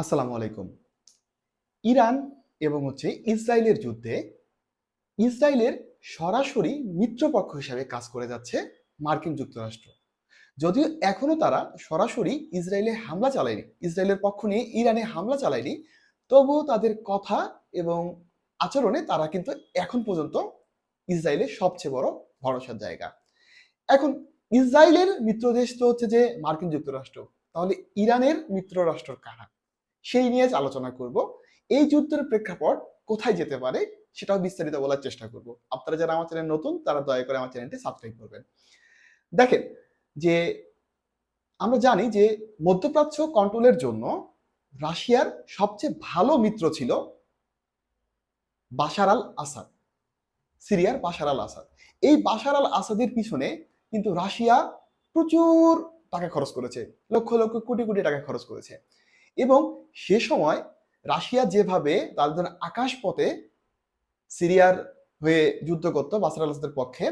আসসালামু আলাইকুম। ইরান এবং হচ্ছে ইসরায়েলের যুদ্ধে ইসরায়েলের সরাসরি মিত্রপক্ষ হিসাবে কাজ করে যাচ্ছে মার্কিন যুক্তরাষ্ট্র। যদিও এখনও তারা সরাসরি ইসরায়েলে হামলা চালায়নি, ইসরায়েলের পক্ষ নিয়ে ইরানে হামলা চালায়নি, তবুও তাদের কথা এবং আচরণে তারা কিন্তু এখন পর্যন্ত ইসরায়েলের সবচেয়ে বড় ভরসার জায়গা। এখন ইসরায়েলের মিত্র দেশ তো হচ্ছে যে মার্কিন যুক্তরাষ্ট্র, তাহলে ইরানের মিত্র রাষ্ট্র কারা? সেই নিয়ে আজ আলোচনা করব। এই যুদ্ধের প্রেক্ষাপট কোথায় যেতে পারে সেটাও বিস্তারিত বলার চেষ্টা করব। আপনারা যারা আমার চ্যানেল নতুন, তারা দয়া করে আমার চ্যানেলটি সাবস্ক্রাইব করবেন। দেখেন যে আমরা জানি যে মধ্যপ্রাচ্য কন্ট্রোলের জন্য রাশিয়ার সবচেয়ে ভালো মিত্র ছিল বাশার আল আসাদ, সিরিয়ার বাশার আল আসাদ। এই বাশার আল আসাদের পিছনে কিন্তু রাশিয়া প্রচুর টাকা খরচ করেছে, লক্ষ লক্ষ কোটি কোটি টাকা খরচ করেছে। এবং সে সময় রাশিয়া যেভাবে তাদের আকাশপথে সিরিয়ার হয়ে যুদ্ধ করতো, বাসার আল পক্ষে,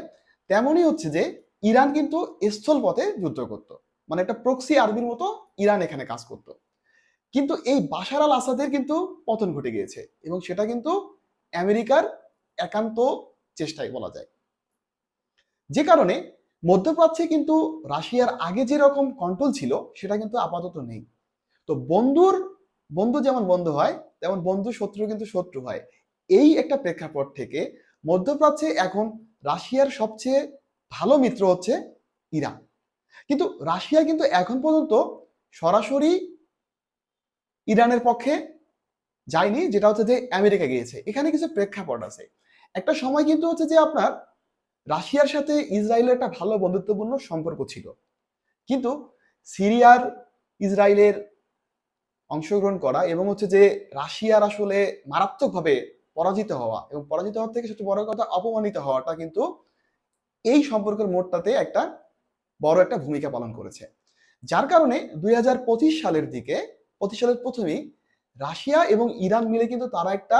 তেমনই হচ্ছে যে ইরান কিন্তু স্থল পথে যুদ্ধ করত। মানে একটা প্রক্সি আর্মির মতো ইরান এখানে কাজ করত। কিন্তু এই বাশার আল আসাদের কিন্তু পতন ঘটে গিয়েছে এবং সেটা কিন্তু আমেরিকার একান্ত চেষ্টায় বলা যায়। যে কারণে মধ্যপ্রাচ্যে কিন্তু রাশিয়ার আগে যেরকম কন্ট্রোল ছিল, সেটা কিন্তু আপাতত নেই। তো বন্ধুর, বন্ধু যেমন বন্ধু হয়, তেমন বন্ধু শত্রু কিন্তু শত্রু হয়। এই একটা প্রেক্ষাপট থেকে মধ্যপ্রাচ্যে এখন রাশিয়ার সবচেয়ে ভালো মিত্র হচ্ছে ইরান। কিন্তু রাশিয়া কিন্তু এখন পর্যন্ত সরাসরি ইরানের পক্ষে যায়নি, যেটা হচ্ছে যে আমেরিকা গিয়েছে। এখানে কিছু প্রেক্ষাপট আছে। একটা সময় কিন্তু হচ্ছে যে আপনার রাশিয়ার সাথে ইসরায়েলের একটা ভালো বন্ধুত্বপূর্ণ সম্পর্ক ছিল। কিন্তু সিরিয়ার, ইসরায়েলের অংশগ্রহণ করা এবং হচ্ছে যে রাশিয়ার আসলে মারাত্মকভাবে পরাজিত হওয়া এবং পরাজিত হওয়ার থেকে সবচেয়ে বড় কথা অপমানিত হওয়াটা কিন্তু এই সম্পর্কের মোড়টাতে একটা বড় একটা ভূমিকা পালন করেছে। যার কারণে দুই হাজার পঁচিশ সালের দিকে, পঁচিশ সালের প্রথমেই রাশিয়া এবং ইরান মিলে কিন্তু তারা একটা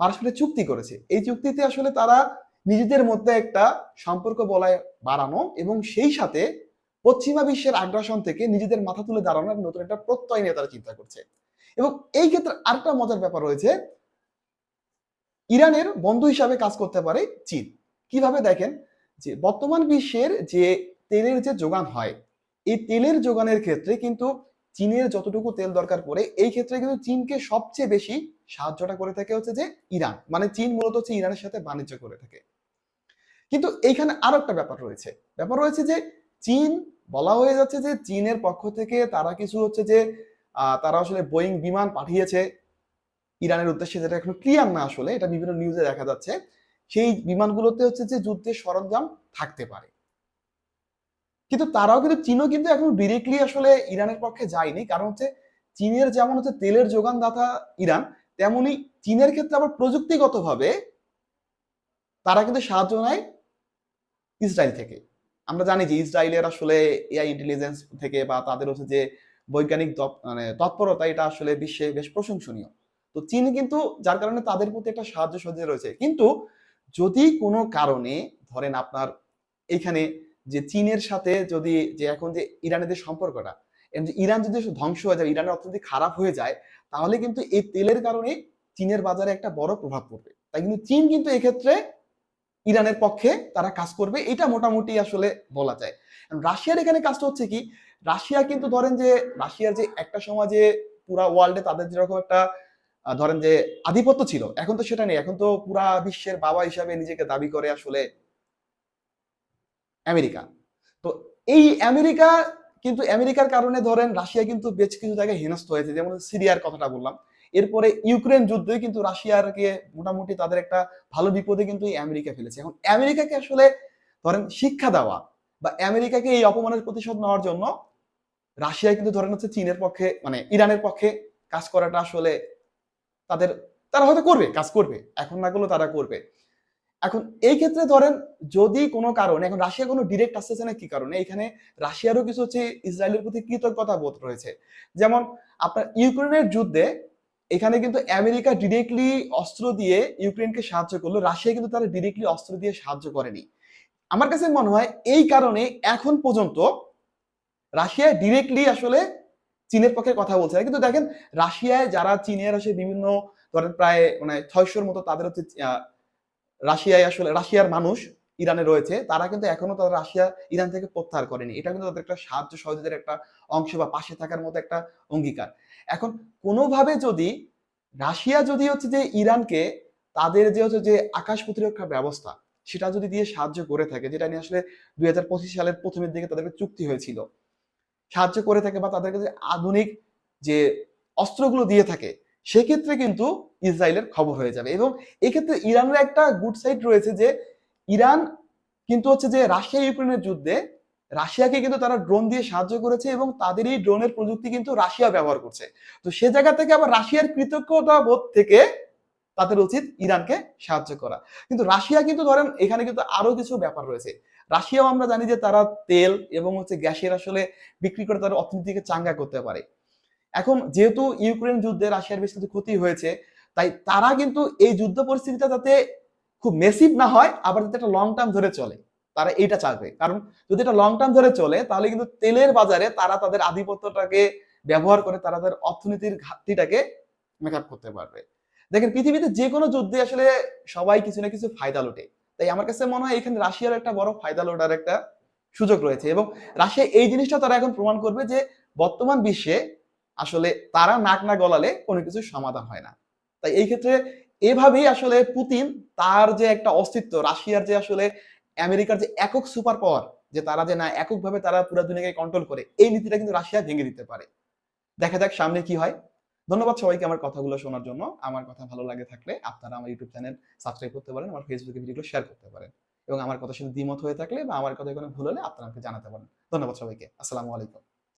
পারস্পরিক চুক্তি করেছে। এই চুক্তিতে আসলে তারা নিজেদের মধ্যে একটা সম্পর্ক বলায় বাড়ানো এবং সেই সাথে পশ্চিমা বিশ্বের আগ্রাসন থেকে নিজেদের মাথা তুলে দাঁড়ানোর নতুন একটা প্রত্যয় নিয়ে তারা চিন্তা করছে। এবং এই ক্ষেত্রে আরেকটা মজার ব্যাপার রয়েছে, ইরানের বন্ধু হিসাবে কাজ করতে পারে চীন। কীভাবে দেখেন? যে বর্তমান বিশ্বের যে তেলের যে যোগান হয়, এই তেলের যোগানের ক্ষেত্রে কিন্তু চীনের যতটুকু তেল দরকার পড়ে, এই ক্ষেত্রে কিন্তু চীনকে সবচেয়ে বেশি সাহায্যটা করে থাকে হচ্ছে যে ইরান। মানে চীন মূলত হচ্ছে ইরানের সাথে বাণিজ্য করে থাকে। কিন্তু এইখানে আরও একটা ব্যাপার রয়েছে। ব্যাপার রয়েছে যে চীন, বলা হয়ে যাচ্ছে যে চীনের পক্ষ থেকে তারা কিছু হচ্ছে যে তারা আসলে বোয়িং বিমান পাঠিয়েছে ইরানের উদ্দেশ্যে, যেটা এখন ক্লিয়ার না আসলে, এটা বিভিন্ন নিউজে দেখা যাচ্ছে। সেই বিমানগুলোতে হচ্ছে যে যুদ্ধের সরঞ্জাম থাকতে পারে। কিন্তু তারাও কিন্তু, চীনও কিন্তু এখন ডিরেক্টলি আসলে ইরানের পক্ষে যায়নি। কারণ হচ্ছে চীনের যেমন হচ্ছে তেলের যোগানদাতা ইরান, তেমনি চীনের ক্ষেত্রে আবার প্রযুক্তিগতভাবে তারা কিন্তু সাহায্য নেয় ইসরায়েল থেকে। আমরা জানি যে ইসরায়েলের আসলে এআই ইন্টেলিজেন্স থেকে বা তাদের হচ্ছে যে বৈজ্ঞানিক মানে তৎপরতা এটা আসলে বিশ্বে বেশ প্রশংসনীয়। তো চীন কিন্তু যার কারণে তাদের প্রতি একটা সাহায্য সহ্য রয়েছে। কিন্তু যদি কোনো কারণে ধরেন আপনার এখানে যে চীনের সাথে যদি যে এখন যে ইরানের যে সম্পর্কটা ইরান যদি ধ্বংস হয়ে যায়, ইরানের অর্থনীতি খারাপ হয়ে যায়, তাহলে কিন্তু এই তেলের কারণে চীনের বাজারে একটা বড় প্রভাব পড়বে। তাই কিন্তু চীন কিন্তু এক্ষেত্রে ইরানের পক্ষে তারা কাজ করবে, এটা মোটামুটি আসলে বলা যায়। রাশিয়ার এখানে কাজটা হচ্ছে কি, রাশিয়া কিন্তু ধরেন যে, রাশিয়ার যে একটা সময় যে পুরা ওয়ার্ল্ডে তাদের যেরকম একটা ধরেন যে আধিপত্য ছিল, এখন তো সেটা নেই, এখন তো পুরা বিশ্বের বাবা হিসাবে নিজেকে দাবি করে আসলে আমেরিকা। তো এই আমেরিকা, কিন্তু আমেরিকার কারণে ধরেন রাশিয়া কিন্তু বেশ কিছু জায়গায় হেনস্থ হয়েছে, যেমন সিরিয়ার কথাটা বললাম। এরপরে ইউক্রেন যুদ্ধে কিন্তু রাশিয়ারকে মোটামুটি তাদের একটা ভালো বিপদে কিন্তু আমেরিকা ফেলেছে। এখন আমেরিকাকে আসলে ধরেন শিক্ষা দেওয়া বা আমেরিকাকে এই অপমানের প্রতিশোধ নেওয়ার জন্য রাশিয়া কিন্তু ধরেন হচ্ছে চীনের পক্ষে মানে ইরানের পক্ষে কাজ করাটা আসলে তাদের, তারা হয়তো করবে, কাজ করবে। এখন না করলেও তারা করবে। এখন এই ক্ষেত্রে ধরেন যদি কোনো কারণে, এখন রাশিয়া কোনো ডিরেক্ট আসতেছে না কি কারণে, এখানে রাশিয়ারও কিছু হচ্ছে ইসরায়েলের প্রতি কৃতজ্ঞতা বোধ রয়েছে। যেমন আপনার ইউক্রেনের যুদ্ধে এখানে কিন্তু আমেরিকা ডিরেক্টলি অস্ত্র দিয়ে ইউক্রেনকে সাহায্য করল, রাশিয়া কিন্তু তারা ডিরেক্টলি অস্ত্র দিয়ে সাহায্য করেনি আমার কাছে মনে হয় এই কারণে এখন পর্যন্ত রাশিয়া ডিরেক্টলি আসলে চীনের পক্ষে কথা বলছে না। কিন্তু দেখেন, রাশিয়ায় যারা চীনের আসলে বিভিন্ন ধরেন প্রায় মানে ছয়শোর মতো তাদের হচ্ছে রাশিয়ায় আসলে, রাশিয়ার মানুষ ইরানে রয়েছে, তারা কিন্তু এখনও তারা রাশিয়া, ইরান থেকে প্রত্যাহার করেনি। এটা কিন্তু তাদের একটা সাহায্য সহযোগিতার একটা অংশ বা পাশে থাকার মতো একটা অঙ্গীকার। এখন কোনোভাবে যদি রাশিয়া যদি হচ্ছে যে ইরানকে তাদের যে হচ্ছে যে আকাশ প্রতিরক্ষা ব্যবস্থা, সেটা যদি দিয়ে সাহায্য করে থাকে, যেটা নিয়ে আসলে দুই হাজার পঁচিশ সালের প্রথমের দিকে তাদের চুক্তি হয়েছিল, সাহায্য করে থাকে বা তাদেরকে যে আধুনিক যে অস্ত্রগুলো দিয়ে থাকে, সেক্ষেত্রে কিন্তু ইসরায়েলের খবর হয়ে যাবে। এবং এক্ষেত্রে ইরানের একটা গুড সাইড রয়েছে যে ইরান, কিন্তু হচ্ছে যে রাশিয়া, ইউক্রেনের যুদ্ধে রাশিয়াকে কিন্তু তারা ড্রোন দিয়ে সাহায্য করেছে এবং তাদের এই ড্রোনের প্রযুক্তি কিন্তু রাশিয়া ব্যবহার করছে। তো সে জায়গা থেকে আবার রাশিয়ার কৃতজ্ঞতা বোধ থেকে তাদের উচিত ইরানকে সাহায্য করা। কিন্তু রাশিয়া কিন্তু ধরেন, এখানে কিন্তু আরও কিছু ব্যাপার রয়েছে। রাশিয়াও আমরা জানি যে তারা তেল এবং হচ্ছে গ্যাসের আসলে বিক্রি করে তারা অর্থনীতিকে চাঙ্গা করতে পারে। এখন যেহেতু ইউক্রেন যুদ্ধে রাশিয়ার বেশ কিছু ক্ষতি হয়েছে, তাই তারা কিন্তু এই যুদ্ধ পরিস্থিতিটা যাতে খুব মেসিভ না হয়, আবার যাতে একটা লং টার্ম ধরে চলে, তারা এইটা চাইবে কারণ যদি এটা লং টার্ম ধরে চলে, তাহলে কিন্তু তেলের বাজারে তারা তাদের আধিপত্যটাকে ব্যবহার করে তারা তাদের অর্থনীতির ঘাটতিটাকে মেকআপ করতে পারবে। দেখেন, পৃথিবীতে যে কোনো যুদ্ধে আসলে সবাই কিছু না কিছু ফায়দা লোটে। তাই আমার কাছে মনে হয় এখানে রাশিয়ার একটা বড় ফায়দা লোটার একটা সুযোগ রয়েছে এবং রাশিয়া এই জিনিসটা তারা এখন প্রমাণ করবে যে বর্তমান বিশ্বে আসলে তারা নাক না গলালে কোনো কিছু সমাধান হয় না। তাই এই ক্ষেত্রে এভাবেই আসলে পুতিন তার যে একটা অস্তিত্ব, রাশিয়ার যে আসলে আমেরিকার যে একক সুপার পাওয়ার যে তারা যে না এককভাবে তারা পুরো দুনিয়াকে কন্ট্রোল করে, এই নীতিটা কিন্তু রাশিয়া ভেঙে দিতে পারে। দেখা যাক সামনে কি হয়। ধন্যবাদ সবাইকে আমার কথাগুলো শোনার জন্য। আমার কথা ভালো লাগে থাকলে আপনারা আমার ইউটিউব চ্যানেল সাবস্ক্রাইব করতে পারেন, আমার ফেসবুকে ভিডিওগুলো শেয়ার করতে পারেন এবং আমার কথা শুনে দ্বিমত হয়ে থাকলে বা আমার কথা কোনো ভুল হলে আপনারা আমাকে জানাতে পারেন। ধন্যবাদ সবাইকে। আসসালামু আলাইকুম।